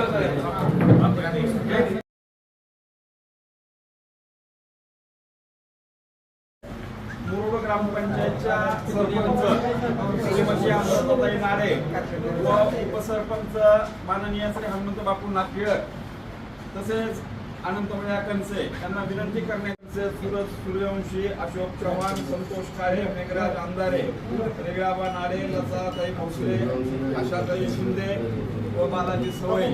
मुरुड ग्रामपंचायतच्या सरपंच श्रीमती नाडे व उपसरपंच माननीय श्री हनुमंत बापू नाथिळक तसेच अनंतमया कनसे यांना विनंती करण्याचे सूरज सूर्यवंशी अशोक चव्हाण संतोष काळे मेघराज अंधारे रेगळाबा नाडे लसाताई भोसले आशाताई शिंदे व बालाजी सवय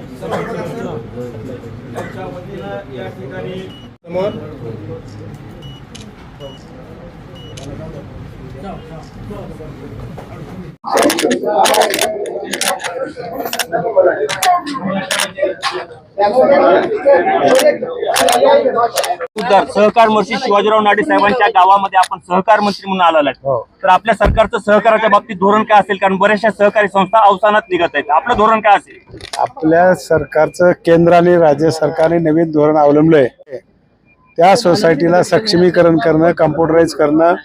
यांच्या वतीनं या ठिकाणी समोर सहकार मंत्री शिवाजीराव नाडे साहेबांच्या गावामध्ये आपण सहकार मंत्री म्हणून आलेला आहे तर आपल्या सरकारचं सहकाराच्या बाबतीत धोरण काय असेल? कारण बऱ्याचशा सहकारी संस्था अवसानात निघत आहेत. आपलं धोरण काय असेल? आपल्या सरकारचं केंद्र आणि राज्य सरकारने नवीन धोरण अवलंबलंय. त्या सोसायटीला सक्षमीकरण करणं कम्प्युटराईज करणं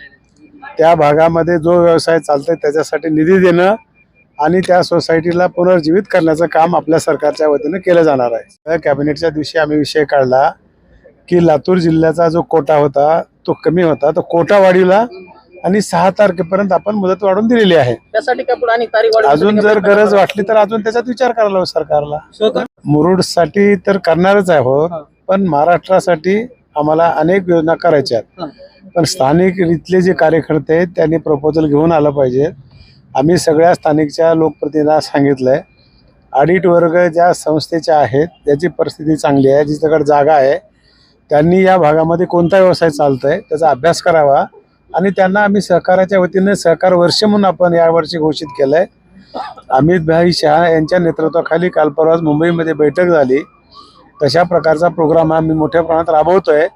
त्या भागामध्ये जो व्यवसाय चालतोय त्याच्यासाठी निधी देणं आणि त्या सोसायटीला पुनर्जीवित करण्याचं काम आपल्या सरकारच्या वतीनं केलं जाणार आहे. त्या कॅबिनेटच्या दिवशी आम्ही विषय काढला की लातूर जिल्ह्याचा जो कोटा होता तो कमी होता. तो कोटा वाढीला आणि सहा तारखेपर्यंत आपण मुदत वाढून दिलेली आहे. त्यासाठी अजून जर गरज? वाटली तर अजून त्याच्यात विचार करायला हवा सरकारला. सहकार मुरुडसाठी तर करणारच आहोत पण महाराष्ट्रासाठी आम्हाला अनेक योजना करायच्या आहेत. पण स्थानिक इथले जे कार्यकर्ते आहेत त्यांनी प्रपोजल घेऊन आलं पाहिजे. आम्ही सगळ्या स्थानिकच्या लोकप्रतिनिधींना सांगितलंय ऑडिट वर्ग ज्या संस्थेच्या आहेत त्याची परिस्थिती चांगली आहे जिच्याकडे जागा आहे त्यांनी या भागामध्ये कोणता व्यवसाय चालतोय त्याचा अभ्यास करावा आणि त्यांना आम्ही सहकाराच्या वतीने सहकार वर्ष म्हणून आपण यावर्षी घोषित केलंय. अमित भाई शहा यांच्या नेतृत्वाखाली काल परवाच मुंबईमध्ये बैठक झाली. तशा प्रकारचा प्रोग्राम आम्ही मोठ्या प्रमाणात राबवतोय.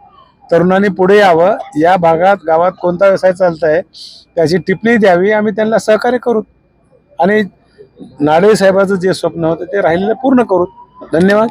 तरुणांनी पुढे यावं. या भागात गावात कोणता व्यवसाय चालतंय त्याची टिप्पणी द्यावी. आम्ही त्यांना सहकार्य करू. आणि नाडे साहेबाचं जे स्वप्न होतं ते राहिलेलं पूर्ण करू. धन्यवाद.